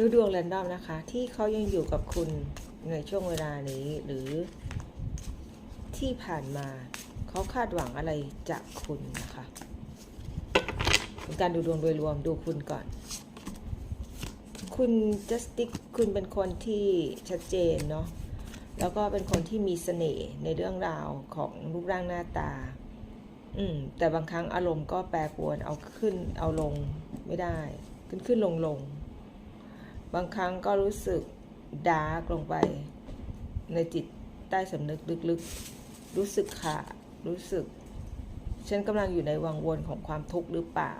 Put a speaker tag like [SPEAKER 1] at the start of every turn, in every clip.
[SPEAKER 1] ดูดวงแรนดอมนะคะ ที่เขายังอยู่กับคุณในช่วงเวลานี้หรือที่ผ่านมาเขาคาดหวังอะไรจากคุณนะคะเป็นการดูดวงโดยรวมดูคุณก่อน คุณจัสติกคุณเป็นคนที่ชัดเจนเนาะแล้วก็เป็นคนที่มีเสน่ห์ในเรื่องราวของรูปร่างหน้าตา อืม แต่บางครั้งอารมณ์ก็แปรปรวนเอาขึ้นเอาลงไม่ได้ ขึ้นขึ้นลงลง บางครั้งก็รู้สึกดาร์กลงไป ในจิตใต้สำนึกลึกๆ รู้สึกขาดรู้สึก ฉันกำลังอยู่ในวังวนของความทุกข์หรือเปล่า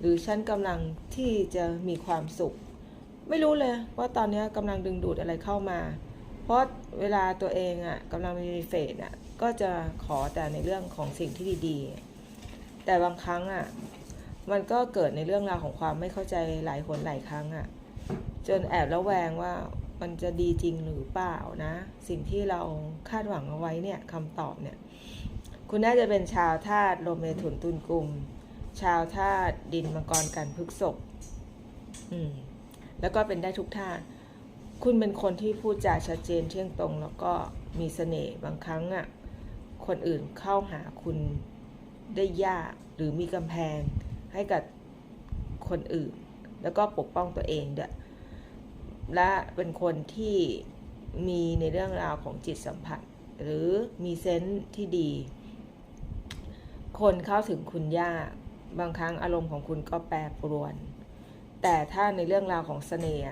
[SPEAKER 1] หรือฉันกำลังที่จะมีความสุข ไม่รู้เลยว่าตอนนี้กำลังดึงดูดอะไรเข้ามา เพราะเวลาตัวเองอะ่ะกำลังมีเฟสอะก็จะขอแต่ในเรื่องของสิ่งที่ดีๆ แต่บางครั้งอะมันก็เกิดในเรื่องราวของความไม่เข้าใจหลายหนหลายครั้งอะ จนแอบระแวงว่ามันจะดีจริงหรือเปล่านะ สิ่งที่เราคาดหวังเอาไว้เนี่ยคำตอบเนี่ย คุณน่าจะเป็นชาวธาตุลมเมถุนตุลกลุ่ม ชาวธาตุดินมังกรกันพฤกษบอืมแล้วก็เป็นได้ทุกธาตุคุณเป็นคนที่พูดจาชัดเจนเที่ยงตรง แล้วก็มีเสน่ห์บางครั้งอะคนอื่นเข้าหาคุณได้ยากหรือมีกำแพงให้กับคนอื่น แล้วก็ปกป้องตัวเองด้วย และเป็นคนที่มีในเรื่องราวของจิตสัมผัส หรือมีเซนส์ที่ดี คนเข้าถึงคุณยากบางครั้งอารมณ์ของคุณก็แปรปรวน แต่ถ้าในเรื่องราวของเสน่ห์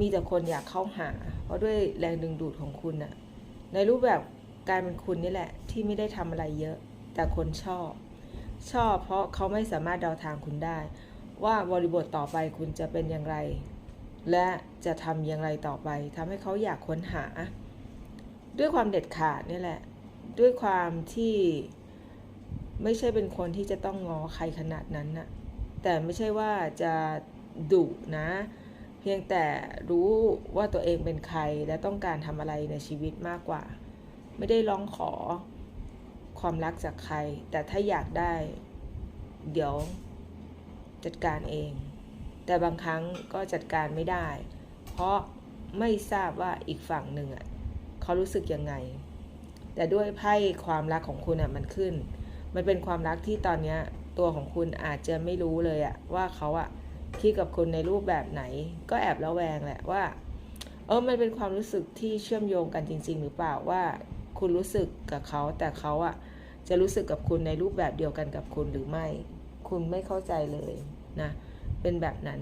[SPEAKER 1] มีแต่คนอยากเข้าหา เพราะด้วยแรงดึงดูดของคุณอะในรูปแบบการเป็นคุณนี่แหละ ที่ไม่ได้ทำอะไรเยอะ แต่คนชอบ ชอบเพราะเขาไม่สามารถเดาทางคุณได้ ว่าบริบทต่อไปคุณจะเป็นอย่างไร และจะทำอย่างไรต่อไปทำให้เขาอยากค้นหา ด้วยความเด็ดขาดนี่แหละ ด้วยความที่ไม่ใช่เป็นคนที่จะต้องงอใครขนาดนั้นน่ะแต่ไม่ใช่ว่าจะดุนะ เพียงแต่รู้ว่าตัวเองเป็นใครและต้องการทำอะไรในชีวิตมากกว่า ไม่ได้ร้องขอความรักจากใคร แต่ถ้าอยากได้ เดี๋ยวจัดการเอง แต่บางครั้งก็จัดการไม่ได้ เพราะไม่ทราบว่าอีกฝั่งหนึ่งอะเขารู้สึกยังไง แต่ด้วยไพ่ความรักของคุณอะมันขึ้น มันเป็นความรักที่ตอนเนี้ยตัวของคุณอาจจะไม่รู้เลยอะว่าเขาอะคิดกับคุณในรูปแบบไหน ก็แอบระแวงแหละว่าเออมันเป็นความรู้สึกที่เชื่อมโยงกันจริง ๆ หรือเปล่าว่าคุณรู้สึกกับเขา แต่เขาอะจะรู้สึกกับคุณในรูปแบบเดียวกันกับคุณหรือไม่ คุณไม่เข้าใจเลยนะ เป็นแบบนั้น